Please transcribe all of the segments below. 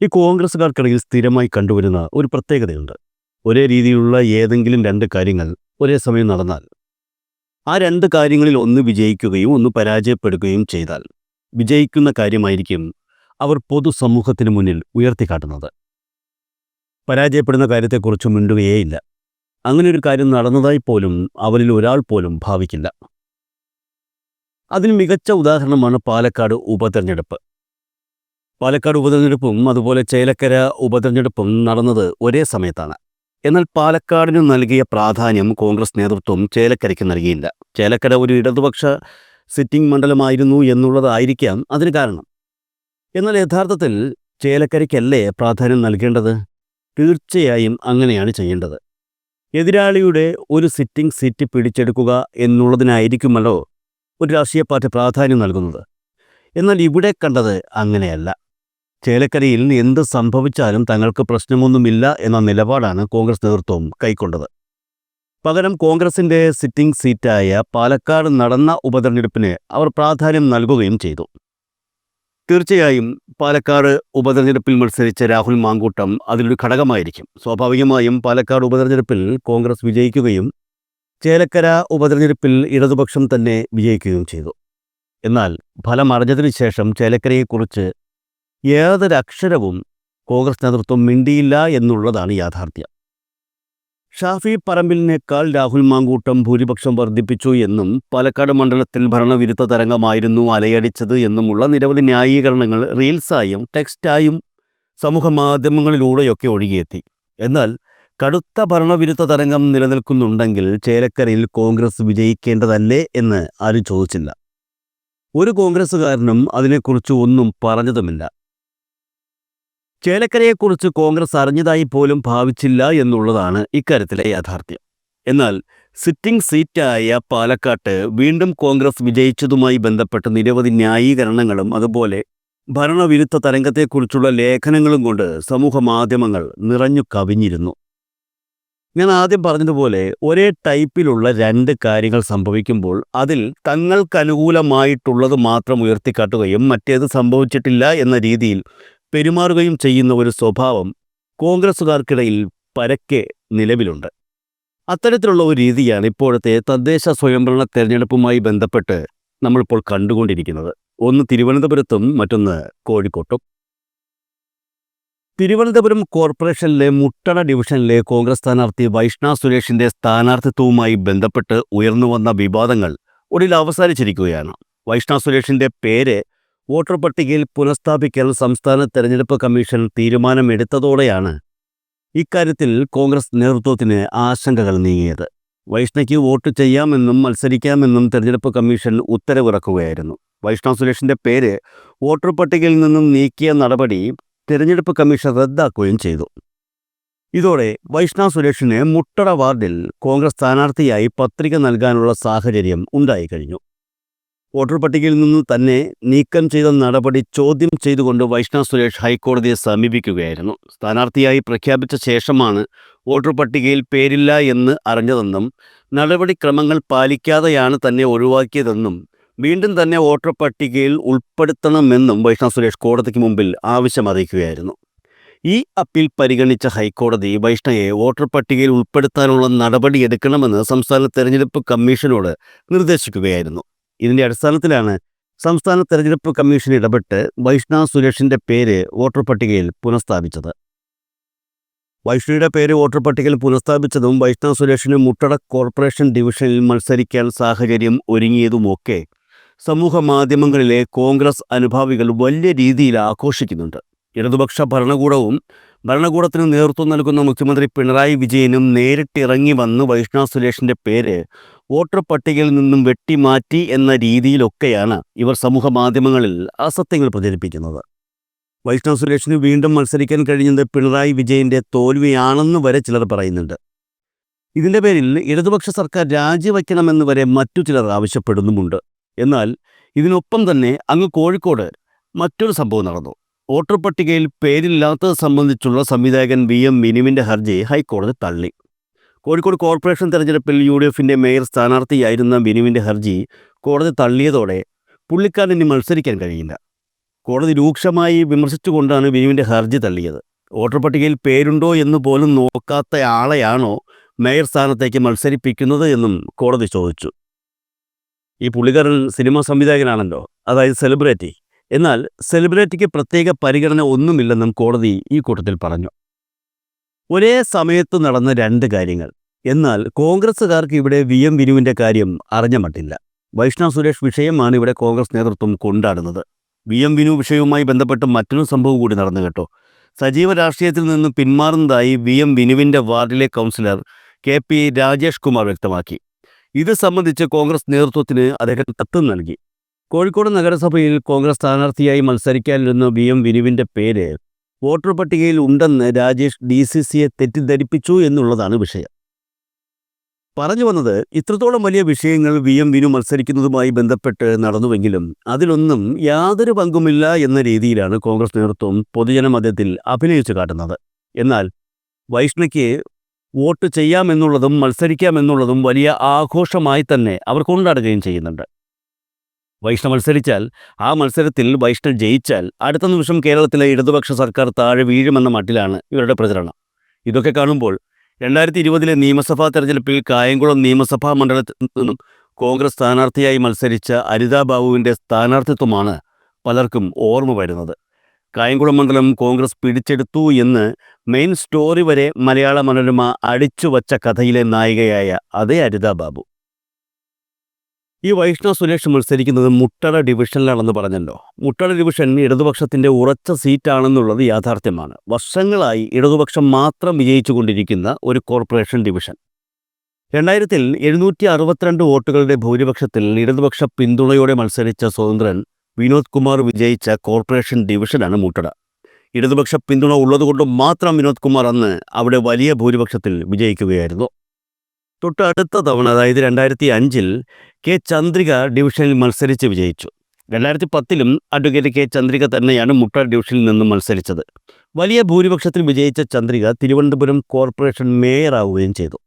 ഈ കോൺഗ്രസ്സുകാർക്കിടയിൽ സ്ഥിരമായി കണ്ടുവരുന്ന ഒരു പ്രത്യേകതയുണ്ട്. ഒരേ രീതിയിലുള്ള ഏതെങ്കിലും രണ്ട് കാര്യങ്ങൾ ഒരേ സമയം നടന്നാൽ ആ രണ്ട് കാര്യങ്ങളിൽ ഒന്ന് വിജയിക്കുകയും ഒന്ന് പരാജയപ്പെടുകയും ചെയ്താൽ വിജയിക്കുന്ന കാര്യമായിരിക്കും അവർ പൊതുസമൂഹത്തിന് മുന്നിൽ ഉയർത്തിക്കാട്ടുന്നത്. പരാജയപ്പെടുന്ന കാര്യത്തെക്കുറിച്ച് മിണ്ടുകയേയില്ല അങ്ങനെ ഒരു കാര്യം നടന്നതായി പോലും അവരിൽ ഒരാൾ പോലും ഭാവിക്കില്ല. അതിന് മികച്ച ഉദാഹരണമാണ് പാലക്കാട് ഉപതെരഞ്ഞെടുപ്പ്. പാലക്കാട് ഉപതെരഞ്ഞെടുപ്പും അതുപോലെ ചേലക്കര ഉപതെരഞ്ഞെടുപ്പും നടന്നത് ഒരേ സമയത്താണ്. എന്നാൽ പാലക്കാടിന് നൽകിയ പ്രാധാന്യം കോൺഗ്രസ് നേതൃത്വം ചേലക്കരയ്ക്ക് നൽകിയില്ല. ചേലക്കര ഒരു ഇടതുപക്ഷ സിറ്റിംഗ് മണ്ഡലമായിരുന്നു എന്നുള്ളതായിരിക്കാം അതിന് കാരണം. എന്നാൽ യഥാർത്ഥത്തിൽ ചേലക്കരയ്ക്കല്ലേ പ്രാധാന്യം നൽകേണ്ടത്? തീർച്ചയായും അങ്ങനെയാണ് ചെയ്യേണ്ടത്. എതിരാളിയുടെ ഒരു സിറ്റിംഗ് സീറ്റ് പിടിച്ചെടുക്കുക എന്നുള്ളതിനായിരിക്കുമല്ലോ ഒരു രാഷ്ട്രീയ പാർട്ടി പ്രാധാന്യം നൽകുന്നത്. എന്നാൽ ഇവിടെ കണ്ടത് അങ്ങനെയല്ല. ചേലക്കരയിൽ എന്ത് സംഭവിച്ചാലും തങ്ങൾക്ക് പ്രശ്നമൊന്നുമില്ല എന്ന നിലപാടാണ് കോൺഗ്രസ് നേതൃത്വം കൈക്കൊണ്ടത്. പകരം കോൺഗ്രസിന്റെ സിറ്റിംഗ് സീറ്റായ പാലക്കാട് നടന്ന ഉപതെരഞ്ഞെടുപ്പിന് അവർ പ്രാധാന്യം നൽകുകയും ചെയ്തു. തീർച്ചയായും പാലക്കാട് ഉപതെരഞ്ഞെടുപ്പിൽ മത്സരിച്ച രാഹുൽ മാങ്കൂട്ടം അതിലൊരു ഘടകമായിരിക്കും. സ്വാഭാവികമായും പാലക്കാട് ഉപതെരഞ്ഞെടുപ്പിൽ കോൺഗ്രസ് വിജയിക്കുകയും ചേലക്കര ഉപതെരഞ്ഞെടുപ്പിൽ ഇടതുപക്ഷം തന്നെ വിജയിക്കുകയും ചെയ്തു. എന്നാൽ ഫലം അറിഞ്ഞതിനു ശേഷം ചേലക്കരയെക്കുറിച്ച് യാതൊരക്ഷരവും കോൺഗ്രസ് നേതൃത്വം മിണ്ടിയില്ല എന്നുള്ളതാണ് യാഥാർത്ഥ്യം. ഷാഫി പറമ്പിലിനേക്കാൾ രാഹുൽ മാങ്കൂട്ടം ഭൂരിപക്ഷം വർദ്ധിപ്പിച്ചു എന്നും പാലക്കാട് മണ്ഡലത്തിൽ ഭരണവിരുദ്ധ തരംഗമായിരുന്നു അലയടിച്ചത് എന്നുമുള്ള നിരവധി ന്യായീകരണങ്ങൾ റീൽസായും ടെക്സ്റ്റായും സമൂഹ മാധ്യമങ്ങളിലൂടെയൊക്കെ ഒഴുകിയെത്തി. എന്നാൽ കടുത്ത ഭരണവിരുദ്ധ തരംഗം നിലനിൽക്കുന്നുണ്ടെങ്കിൽ ചേലക്കരയിൽ കോൺഗ്രസ് വിജയിക്കേണ്ടതല്ലേ എന്ന് ആരും ചോദിച്ചില്ല. ഒരു കോൺഗ്രസ്സുകാരനും അതിനെക്കുറിച്ച് ഒന്നും പറഞ്ഞതുമില്ല. ചേലക്കരയെക്കുറിച്ച് കോൺഗ്രസ് അറിഞ്ഞതായി പോലും ഭാവിച്ചില്ല എന്നുള്ളതാണ് ഇക്കാര്യത്തിലെ യാഥാർത്ഥ്യം. എന്നാൽ സിറ്റിംഗ് സീറ്റായ പാലക്കാട്ട് വീണ്ടും കോൺഗ്രസ് വിജയിച്ചതുമായി ബന്ധപ്പെട്ട നിരവധി ന്യായീകരണങ്ങളും അതുപോലെ ഭരണവിരുദ്ധ തരംഗത്തെക്കുറിച്ചുള്ള ലേഖനങ്ങളും കൊണ്ട് സമൂഹ മാധ്യമങ്ങൾ നിറഞ്ഞു കവിഞ്ഞിരുന്നു. ഞാൻ ആദ്യം പറഞ്ഞതുപോലെ ഒരേ ടൈപ്പിലുള്ള രണ്ട് കാര്യങ്ങൾ സംഭവിക്കുമ്പോൾ അതിൽ തങ്ങൾക്കനുകൂലമായിട്ടുള്ളത് മാത്രം ഉയർത്തിക്കാട്ടുകയും മറ്റേത് സംഭവിച്ചിട്ടില്ല എന്ന രീതിയിൽ പെരുമാറുകയും ചെയ്യുന്ന ഒരു സ്വഭാവം കോൺഗ്രസ്സുകാർക്കിടയിൽ പരക്കെ നിലവിലുണ്ട്. അത്തരത്തിലുള്ള ഒരു രീതിയാണ് ഇപ്പോഴത്തെ തദ്ദേശ സ്വയംഭരണ തെരഞ്ഞെടുപ്പുമായി ബന്ധപ്പെട്ട് നമ്മളിപ്പോൾ കണ്ടുകൊണ്ടിരിക്കുന്നത്. ഒന്ന് തിരുവനന്തപുരത്തും മറ്റൊന്ന് കോഴിക്കോട്ടും. തിരുവനന്തപുരം കോർപ്പറേഷനിലെ മുട്ടട ഡിവിഷനിലെ കോൺഗ്രസ് സ്ഥാനാർത്ഥി വൈഷ്ണ സുരേഷിന്റെ സ്ഥാനാർത്ഥിത്വവുമായി ബന്ധപ്പെട്ട് ഉയർന്നുവന്ന വിവാദങ്ങൾ ഒടുവിൽ അവസാനിച്ചിരിക്കുകയാണ്. വൈഷ്ണ സുരേഷിന്റെ പേര് വോട്ടർ പട്ടികയിൽ പുനഃസ്ഥാപിക്കൽ സംസ്ഥാന തെരഞ്ഞെടുപ്പ് കമ്മീഷൻ തീരുമാനമെടുത്തതോടെയാണ് ഇക്കാര്യത്തിൽ കോൺഗ്രസ് നേതൃത്വത്തിന് ആശങ്കകൾ നീങ്ങിയത്. വൈഷ്ണയ്ക്ക് വോട്ട് ചെയ്യാമെന്നും മത്സരിക്കാമെന്നും തെരഞ്ഞെടുപ്പ് കമ്മീഷൻ ഉത്തരവിറക്കുകയായിരുന്നു. വൈഷ്ണവ് സുരേഷിന്റെ പേര് വോട്ടർ പട്ടികയിൽ നിന്നും നീക്കിയ നടപടി തെരഞ്ഞെടുപ്പ് കമ്മീഷൻ റദ്ദാക്കുകയും ചെയ്തു. ഇതോടെ വൈഷ്ണവ് സുരേഷിന് മുട്ടട വാർഡിൽ കോൺഗ്രസ് സ്ഥാനാർത്ഥിയായി പത്രിക നൽകാനുള്ള സാഹചര്യം ഉണ്ടായിക്കഴിഞ്ഞു. വോട്ടർ പട്ടികയിൽ നിന്ന് തന്നെ നീക്കം ചെയ്ത നടപടി ചോദ്യം ചെയ്തുകൊണ്ട് വൈഷ്ണവ് സുരേഷ് ഹൈക്കോടതിയെ സമീപിക്കുകയായിരുന്നു. സ്ഥാനാർത്ഥിയായി പ്രഖ്യാപിച്ച ശേഷമാണ് വോട്ടർ പട്ടികയിൽ പേരില്ല എന്ന് അറിഞ്ഞതെന്നും നടപടിക്രമങ്ങൾ പാലിക്കാതെയാണ് തന്നെ ഒഴിവാക്കിയതെന്നും വീണ്ടും തന്നെ വോട്ടർ പട്ടികയിൽ ഉൾപ്പെടുത്തണമെന്നും വൈഷ്ണവ് സുരേഷ് കോടതിക്ക് മുമ്പിൽ ആവശ്യം അറിയിക്കുകയായിരുന്നു ഈ അപ്പീൽ പരിഗണിച്ച ഹൈക്കോടതി വൈഷ്ണയെ വോട്ടർ പട്ടികയിൽ ഉൾപ്പെടുത്താനുള്ള നടപടി എടുക്കണമെന്ന് സംസ്ഥാന തെരഞ്ഞെടുപ്പ് കമ്മീഷനോട് നിർദ്ദേശിക്കുകയായിരുന്നു. ഇതിന്റെ അടിസ്ഥാനത്തിലാണ് സംസ്ഥാന തെരഞ്ഞെടുപ്പ് കമ്മീഷൻ ഇടപെട്ട് വൈഷ്ണവ് സുരേഷിന്റെ പേര് വോട്ടർ പട്ടികയിൽ പുനഃസ്ഥാപിച്ചത്. വൈഷ്ണയുടെ പേര് വോട്ടർ പട്ടികയിൽ പുനഃസ്ഥാപിച്ചതും വൈഷ്ണവ് സുരേഷിന് മുട്ടട കോർപ്പറേഷൻ ഡിവിഷനിൽ മത്സരിക്കാൻ സാഹചര്യം ഒരുങ്ങിയതുമൊക്കെ സമൂഹ മാധ്യമങ്ങളിലെ കോൺഗ്രസ് അനുഭാവികൾ വലിയ രീതിയിൽ ആഘോഷിക്കുന്നുണ്ട്. ഇടതുപക്ഷ ഭരണകൂടവും ഭരണകൂടത്തിന് നേതൃത്വം നൽകുന്ന മുഖ്യമന്ത്രി പിണറായി വിജയനും നേരിട്ടിറങ്ങി വന്ന് വൈഷ്ണവ് സുരേഷിന്റെ പേര് വോട്ടർ പട്ടികയിൽ നിന്നും വെട്ടിമാറ്റി എന്ന രീതിയിലൊക്കെയാണ് ഇവർ സമൂഹ മാധ്യമങ്ങളിൽ അസത്യങ്ങൾ പ്രചരിപ്പിക്കുന്നത്. വൈഷ്ണവ് സുരേഷിന് വീണ്ടും മത്സരിക്കാൻ കഴിഞ്ഞത് പിണറായി വിജയന്റെ തോൽവിയാണെന്ന് വരെ ചിലർ പറയുന്നുണ്ട്. ഇതിന്റെ പേരിൽ ഇടതുപക്ഷ സർക്കാർ രാജിവയ്ക്കണമെന്ന് വരെ മറ്റു ചിലർ ആവശ്യപ്പെടുന്നുമുണ്ട്. എന്നാൽ ഇതിനൊപ്പം തന്നെ അങ്ങ് കോഴിക്കോട് മറ്റൊരു സംഭവം നടന്നു. വോട്ടർ പട്ടികയിൽ പേരില്ലാത്തത് സംബന്ധിച്ചുള്ള സംവിധായകൻ വി എം മിനിമിന്റെ ഹർജി ഹൈക്കോടതി തള്ളി. കോഴിക്കോട് കോർപ്പറേഷൻ തെരഞ്ഞെടുപ്പിൽ യു ഡി എഫിന്റെ മേയർ സ്ഥാനാർത്ഥിയായിരുന്ന ബിനുവിന്റെ ഹർജി കോടതി തള്ളിയതോടെ പുള്ളിക്കാരൻ ഇനി മത്സരിക്കാൻ കഴിയില്ല. കോടതി രൂക്ഷമായി വിമർശിച്ചുകൊണ്ടാണ് ബിനുവിന്റെ ഹർജി തള്ളിയത്. വോട്ടർ പട്ടികയിൽ പേരുണ്ടോ എന്ന് പോലും നോക്കാത്ത ആളെയാണോ മേയർ സ്ഥാനത്തേക്ക് മത്സരിപ്പിക്കുന്നത് എന്നും കോടതി ചോദിച്ചു. ഈ പുള്ളിക്കാരൻ സിനിമാ സംവിധായകനാണല്ലോ അതായത് സെലിബ്രിറ്റി. എന്നാൽ സെലിബ്രിറ്റിക്ക് പ്രത്യേക പരിഗണന ഒന്നുമില്ലെന്നും കോടതി ഈ കൂട്ടത്തിൽ പറഞ്ഞു. ഒരേ സമയത്ത് നടന്ന രണ്ട് കാര്യങ്ങൾ. എന്നാൽ കോൺഗ്രസ്സുകാർക്ക് ഇവിടെ വി. എം. വിനുവിന്റെ കാര്യം അറിഞ്ഞ മട്ടില്ല. വൈഷ്ണവ് സുരേഷ് വിഷയമാണ് ഇവിടെ കോൺഗ്രസ് നേതൃത്വം കൊണ്ടാടുന്നത്. വി. എം. വിനു വിഷയവുമായി ബന്ധപ്പെട്ട് മറ്റൊരു സംഭവം കൂടി നടന്നു കേട്ടോ. സജീവ രാഷ്ട്രീയത്തിൽ നിന്ന് പിന്മാറുന്നതായി വി. എം. വിനുവിന്റെ വാർഡിലെ councillor K. P. Rajesh Kumar വ്യക്തമാക്കി. ഇത് സംബന്ധിച്ച് കോൺഗ്രസ് നേതൃത്വത്തിന് അദ്ദേഹം കത്ത് നൽകി. കോഴിക്കോട് നഗരസഭയിൽ കോൺഗ്രസ് സ്ഥാനാർത്ഥിയായി മത്സരിക്കാനിരുന്ന വി. എം. വിനുവിന്റെ പേര് വോട്ടർ പട്ടികയിൽ ഉണ്ടെന്ന് രാജേഷ് ഡി സി സിയെ തെറ്റിദ്ധരിപ്പിച്ചു എന്നുള്ളതാണ് വിഷയം. പറഞ്ഞു വന്നത് ഇത്രത്തോളം വലിയ വിഷയങ്ങൾ വി എം വിനു മത്സരിക്കുന്നതുമായി ബന്ധപ്പെട്ട് നടന്നുവെങ്കിലും അതിലൊന്നും യാതൊരു പങ്കുമില്ല എന്ന രീതിയിലാണ് കോൺഗ്രസ് നേതൃത്വം പൊതുജന മധ്യത്തിൽ അഭിനയിച്ചു കാട്ടുന്നത്. എന്നാൽ വൈഷ്ണയ്ക്ക് വോട്ട് ചെയ്യാമെന്നുള്ളതും മത്സരിക്കാമെന്നുള്ളതും വലിയ ആഘോഷമായി തന്നെ അവർ കൊണ്ടാടുകയും ചെയ്യുന്നുണ്ട്. വൈഷ്ണവ് മത്സരിച്ചാൽ ആ മത്സരത്തിൽ വൈഷ്ണവ് ജയിച്ചാൽ അടുത്ത നിമിഷം കേരളത്തിലെ ഇടതുപക്ഷ സർക്കാർ താഴെ വീഴുമെന്ന മട്ടിലാണ് ഇവരുടെ പ്രചരണം. ഇതൊക്കെ കാണുമ്പോൾ രണ്ടായിരത്തി ഇരുപതിലെ നിയമസഭാ തെരഞ്ഞെടുപ്പിൽ കായംകുളം നിയമസഭാ മണ്ഡലത്തിൽ നിന്നും കോൺഗ്രസ് സ്ഥാനാർത്ഥിയായി മത്സരിച്ച അരിതാ ബാബുവിന്റെ സ്ഥാനാർത്ഥിത്വമാണ് പലർക്കും ഓർമ്മ വരുന്നത്. കായംകുളം മണ്ഡലം കോൺഗ്രസ് പിടിച്ചെടുത്തു എന്ന് മെയിൻ സ്റ്റോറി വരെ മലയാള മനോരമ അടിച്ചു വച്ച കഥയിലെ നായികയായ അതേ അരിതാ ബാബു. ഈ വൈഷ്ണവ് സുരേഷ് മത്സരിക്കുന്നത് മുട്ടട ഡിവിഷനിലാണെന്ന് പറഞ്ഞല്ലോ. മുട്ടട ഡിവിഷൻ ഇടതുപക്ഷത്തിന്റെ ഉറച്ച സീറ്റാണെന്നുള്ളത് യാഥാർത്ഥ്യമാണ്. വർഷങ്ങളായി ഇടതുപക്ഷം മാത്രം വിജയിച്ചുകൊണ്ടിരിക്കുന്ന ഒരു കോർപ്പറേഷൻ ഡിവിഷൻ. രണ്ടായിരത്തിൽ എഴുന്നൂറ്റി അറുപത്തിരണ്ട് വോട്ടുകളുടെ ഭൂരിപക്ഷത്തിൽ ഇടതുപക്ഷ പിന്തുണയോടെ മത്സരിച്ച സ്വതന്ത്രൻ വിനോദ് കുമാർ വിജയിച്ച കോർപ്പറേഷൻ ഡിവിഷനാണ് മുട്ടട. ഇടതുപക്ഷ പിന്തുണ ഉള്ളതുകൊണ്ട് മാത്രം വിനോദ് കുമാർ അന്ന് അവിടെ വലിയ ഭൂരിപക്ഷത്തിൽ വിജയിക്കുകയായിരുന്നു. തൊട്ട് അടുത്ത തവണ അതായത് രണ്ടായിരത്തി അഞ്ചിൽ കെ ചന്ദ്രിക ഡിവിഷനിൽ മത്സരിച്ച് വിജയിച്ചു. രണ്ടായിരത്തി പത്തിലും അഡ്വക്കേറ്റ് കെ ചന്ദ്രിക തന്നെയാണ് മുട്ട ഡിവിഷനിൽ നിന്നും മത്സരിച്ചത്. വലിയ ഭൂരിപക്ഷത്തിൽ വിജയിച്ച ചന്ദ്രിക തിരുവനന്തപുരം കോർപ്പറേഷൻ മേയറാവുകയും ചെയ്തു.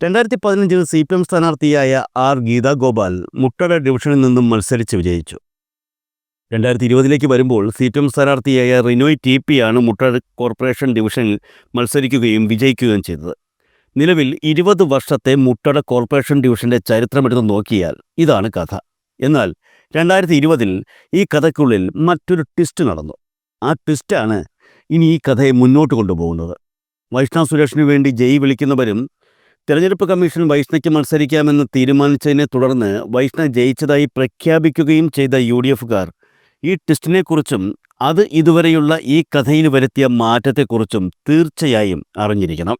രണ്ടായിരത്തി പതിനഞ്ചിൽ സി പി എം സ്ഥാനാർത്ഥിയായ ആർ ഗീതാ ഗോപാൽ മുട്ടട ഡിവിഷനിൽ നിന്നും മത്സരിച്ച് വിജയിച്ചു. രണ്ടായിരത്തി ഇരുപതിലേക്ക് വരുമ്പോൾ സി പി എം സ്ഥാനാർത്ഥിയായ റിനോയ് ടി പിയാണ് മുട്ടട കോർപ്പറേഷൻ ഡിവിഷനിൽ മത്സരിക്കുകയും വിജയിക്കുകയും ചെയ്തത്. നിലവിൽ ഇരുപത് വർഷത്തെ മുട്ടട കോർപ്പറേഷൻ ഡിവിഷന്റെ ചരിത്രമെടുത്ത് നോക്കിയാൽ ഇതാണ് കഥ. എന്നാൽ രണ്ടായിരത്തി ഇരുപതിൽ ഈ കഥയ്ക്കുള്ളിൽ മറ്റൊരു ട്വിസ്റ്റ് നടന്നു. ആ ട്വിസ്റ്റാണ് ഇനി ഈ കഥയെ മുന്നോട്ട് കൊണ്ടുപോകുന്നത്. വൈഷ്ണവ് സുരേഷിനു വേണ്ടി ജയി വിളിക്കുന്നവരും തെരഞ്ഞെടുപ്പ് കമ്മീഷൻ വൈഷ്ണയ്ക്ക് മത്സരിക്കാമെന്ന് തീരുമാനിച്ചതിനെ തുടർന്ന് വൈഷ്ണ ജയിച്ചതായി പ്രഖ്യാപിക്കുകയും ചെയ്ത യു ഡി എഫുകാർ ഈ ട്വിസ്റ്റിനെക്കുറിച്ചും അത് ഇതുവരെയുള്ള ഈ കഥയിൽ വരുത്തിയ മാറ്റത്തെക്കുറിച്ചും തീർച്ചയായും അറിഞ്ഞിരിക്കണം.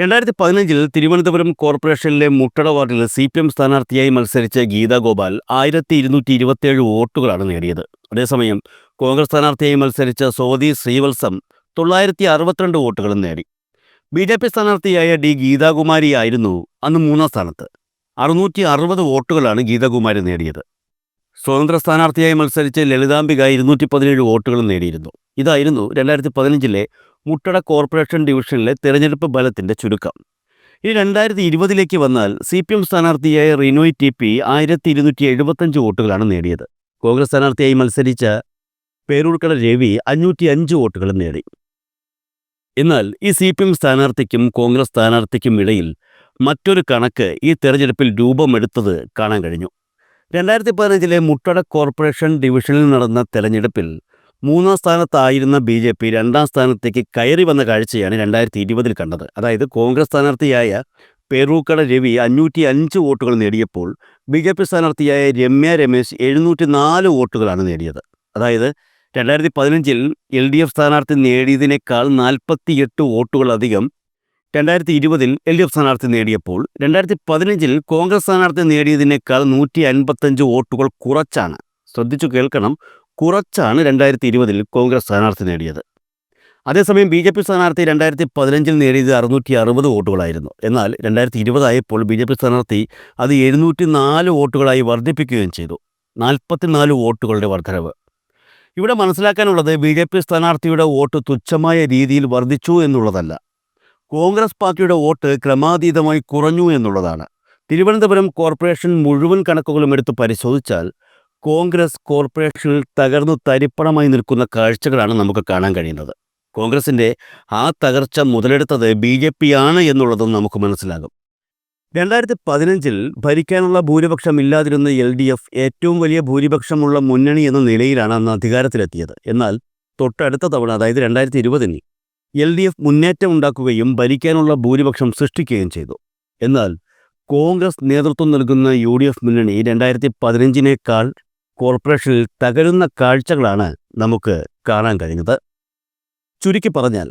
രണ്ടായിരത്തി പതിനഞ്ചിൽ തിരുവനന്തപുരം കോർപ്പറേഷനിലെ മുട്ടട വാർഡിൽ സി പി എം സ്ഥാനാർത്ഥിയായി മത്സരിച്ച ഗീതാ ഗോപാൽ ആയിരത്തി ഇരുന്നൂറ്റി ഇരുപത്തിയേഴ് വോട്ടുകളാണ് നേടിയത്. അതേസമയം കോൺഗ്രസ് സ്ഥാനാർത്ഥിയായി മത്സരിച്ച സോദി ശ്രീവത്സം തൊള്ളായിരത്തി അറുപത്തിരണ്ട് വോട്ടുകളും നേടി. ബി ജെ പി സ്ഥാനാർത്ഥിയായ ഡി ഗീതാകുമാരി ആയിരുന്നു അന്ന് മൂന്നാം സ്ഥാനത്ത്. അറുന്നൂറ്റി അറുപത് വോട്ടുകളാണ് ഗീതാകുമാരി നേടിയത്. സ്വതന്ത്ര സ്ഥാനാർത്ഥിയായി മത്സരിച്ച് ലളിതാംബിക ഇരുന്നൂറ്റി പതിനേഴ് വോട്ടുകളും നേടിയിരുന്നു. ഇതായിരുന്നു രണ്ടായിരത്തി പതിനഞ്ചിലെ മുട്ടട കോർപ്പറേഷൻ ഡിവിഷനിലെ തെരഞ്ഞെടുപ്പ് ബലത്തിന്റെ ചുരുക്കം. ഇനി രണ്ടായിരത്തി ഇരുപതിലേക്ക് വന്നാൽ സി പി എം സ്ഥാനാർത്ഥിയായ റിനോയ് ടി പി ആയിരത്തി ഇരുന്നൂറ്റി എഴുപത്തഞ്ച് വോട്ടുകളാണ് നേടിയത്. കോൺഗ്രസ് സ്ഥാനാർത്ഥിയായി മത്സരിച്ച പേരൂർക്കട രവി അഞ്ഞൂറ്റി അഞ്ച് വോട്ടുകളും നേടി. എന്നാൽ ഈ സി പി എം സ്ഥാനാർത്ഥിക്കും കോൺഗ്രസ് സ്ഥാനാർത്ഥിക്കും ഇടയിൽ മറ്റൊരു കണക്ക് ഈ തെരഞ്ഞെടുപ്പിൽ രൂപമെടുത്തത് കാണാൻ കഴിഞ്ഞു. രണ്ടായിരത്തി പതിനഞ്ചിലെ മുട്ടട കോർപ്പറേഷൻ ഡിവിഷനിൽ നടന്ന തെരഞ്ഞെടുപ്പിൽ മൂന്നാം സ്ഥാനത്തായിരുന്ന ബി ജെ പി രണ്ടാം സ്ഥാനത്തേക്ക് കയറി വന്ന കാഴ്ചയാണ് രണ്ടായിരത്തി ഇരുപതിൽ കണ്ടത്. അതായത് കോൺഗ്രസ് സ്ഥാനാർത്ഥിയായ പെറൂക്കട രവി അഞ്ഞൂറ്റി അഞ്ച് വോട്ടുകൾ നേടിയപ്പോൾ ബി ജെ പി സ്ഥാനാർത്ഥിയായ രമ്യ രമേശ് എഴുന്നൂറ്റി നാല് വോട്ടുകളാണ് നേടിയത്. അതായത് രണ്ടായിരത്തി പതിനഞ്ചിൽ എൽ ഡി എഫ് സ്ഥാനാർത്ഥി നേടിയതിനേക്കാൾ നാൽപ്പത്തിയെട്ട് വോട്ടുകൾ അധികം രണ്ടായിരത്തി ഇരുപതിൽ എൽ ഡി എഫ് സ്ഥാനാർത്ഥി നേടിയപ്പോൾ രണ്ടായിരത്തി പതിനഞ്ചിൽ കോൺഗ്രസ് സ്ഥാനാർത്ഥി നേടിയതിനേക്കാൾ നൂറ്റി അൻപത്തഞ്ച് വോട്ടുകൾ കുറച്ചാണ്. ശ്രദ്ധിച്ചു കേൾക്കണം. കുറച്ചാണ് രണ്ടായിരത്തി ഇരുപതിൽ കോൺഗ്രസ് സ്ഥാനാർത്ഥി നേടിയത്. അതേസമയം ബി ജെ പി സ്ഥാനാർത്ഥി രണ്ടായിരത്തി പതിനഞ്ചിൽ നേടിയത് അറുന്നൂറ്റി അറുപത് വോട്ടുകളായിരുന്നു. എന്നാൽ രണ്ടായിരത്തി ഇരുപതായപ്പോൾ ബി ജെ പി സ്ഥാനാർത്ഥി അത് എഴുന്നൂറ്റി നാല് വോട്ടുകളായി വർദ്ധിപ്പിക്കുകയും ചെയ്തു. നാൽപ്പത്തിനാല് വോട്ടുകളുടെ വർദ്ധനവ് ഇവിടെ മനസ്സിലാക്കാനുള്ളത് ബി ജെ പി സ്ഥാനാർത്ഥിയുടെ വോട്ട് തുച്ഛമായ രീതിയിൽ വർദ്ധിച്ചു എന്നുള്ളതല്ല. കോൺഗ്രസ് പാർട്ടിയുടെ വോട്ട് ക്രമാതീതമായി കുറഞ്ഞു എന്നുള്ളതാണ്. തിരുവനന്തപുരം കോർപ്പറേഷൻ മുഴുവൻ കണക്കുകളും എടുത്ത് പരിശോധിച്ചാൽ കോൺഗ്രസ് കോർപ്പറേഷനിൽ തകർന്നു തരിപ്പണമായി നിൽക്കുന്ന കാഴ്ചകളാണ് നമുക്ക് കാണാൻ കഴിയുന്നത്. കോൺഗ്രസിന്റെ ആ തകർച്ച മുതലെടുത്തത് ബി ജെ പി ആണ് എന്നുള്ളതും നമുക്ക് മനസ്സിലാകും. രണ്ടായിരത്തി പതിനഞ്ചിൽ ഭരിക്കാനുള്ള ഭൂരിപക്ഷം ഇല്ലാതിരുന്ന എൽ ഡി എഫ് ഏറ്റവും വലിയ ഭൂരിപക്ഷമുള്ള മുന്നണി എന്ന നിലയിലാണ് അന്ന് അധികാരത്തിലെത്തിയത്. എന്നാൽ തൊട്ടടുത്ത തവണ അതായത് രണ്ടായിരത്തി ഇരുപതിന് എൽ ഡി എഫ് മുന്നേറ്റം ഉണ്ടാക്കുകയും ഭരിക്കാനുള്ള ഭൂരിപക്ഷം സൃഷ്ടിക്കുകയും ചെയ്തു. എന്നാൽ കോൺഗ്രസ് നേതൃത്വം നൽകുന്ന യു ഡി എഫ് മുന്നണി രണ്ടായിരത്തി പതിനഞ്ചിനേക്കാൾ കോർപ്പറേഷനിൽ തകരുന്ന കാഴ്ചകളാണ് നമുക്ക് കാണാൻ കഴിഞ്ഞത്. ചുരുക്കി പറഞ്ഞാൽ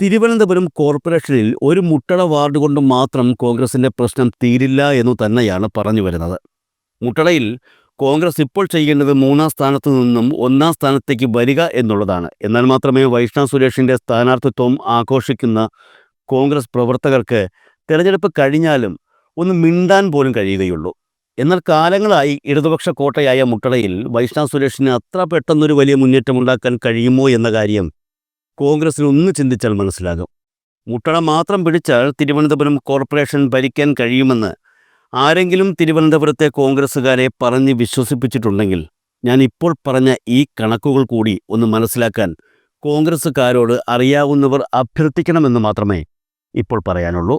തിരുവനന്തപുരം കോർപ്പറേഷനിൽ ഒരു മുട്ടട വാർഡ് കൊണ്ട് മാത്രം കോൺഗ്രസിന്റെ പ്രശ്നം തീരില്ല എന്നു തന്നെയാണ് പറഞ്ഞു വരുന്നത്. മുട്ടടയിൽ കോൺഗ്രസ് ഇപ്പോൾ ചെയ്യേണ്ടത് മൂന്നാം സ്ഥാനത്തു നിന്നും ഒന്നാം സ്ഥാനത്തേക്ക് വരിക എന്നുള്ളതാണ്. എന്നാൽ മാത്രമേ വൈഷ്ണവ് സുരേഷിന്റെ സ്ഥാനാർത്ഥിത്വം ആഘോഷിക്കുന്ന കോൺഗ്രസ് പ്രവർത്തകർക്ക് തെരഞ്ഞെടുപ്പ് കഴിഞ്ഞാലും ഒന്ന് മിണ്ടാൻ പോലും കഴിയുകയുള്ളൂ. എന്നാൽ കാലങ്ങളായി ഇടതുപക്ഷ കോട്ടയായ മുട്ടളയിൽ വൈഷ്ണവ് സുരേഷിന് അത്ര പെട്ടെന്നൊരു വലിയ മുന്നേറ്റം ഉണ്ടാക്കാൻ കഴിയുമോ എന്ന കാര്യം കോൺഗ്രസിന് ഒന്ന് ചിന്തിച്ചാൽ മനസ്സിലാകും. മുട്ടള മാത്രം പിടിച്ചാൽ തിരുവനന്തപുരം കോർപ്പറേഷൻ ഭരിക്കാൻ കഴിയുമെന്ന് ആരെങ്കിലും തിരുവനന്തപുരത്തെ കോൺഗ്രസ്സുകാരെ പറഞ്ഞ് വിശ്വസിപ്പിച്ചിട്ടുണ്ടെങ്കിൽ ഞാൻ ഇപ്പോൾ പറഞ്ഞ ഈ കണക്കുകൾ കൂടി ഒന്ന് മനസ്സിലാക്കാൻ കോൺഗ്രസ്സുകാരോട് അറിയാവുന്നവർ അഭ്യർത്ഥിക്കണമെന്ന് മാത്രമേ ഇപ്പോൾ പറയാനുള്ളൂ.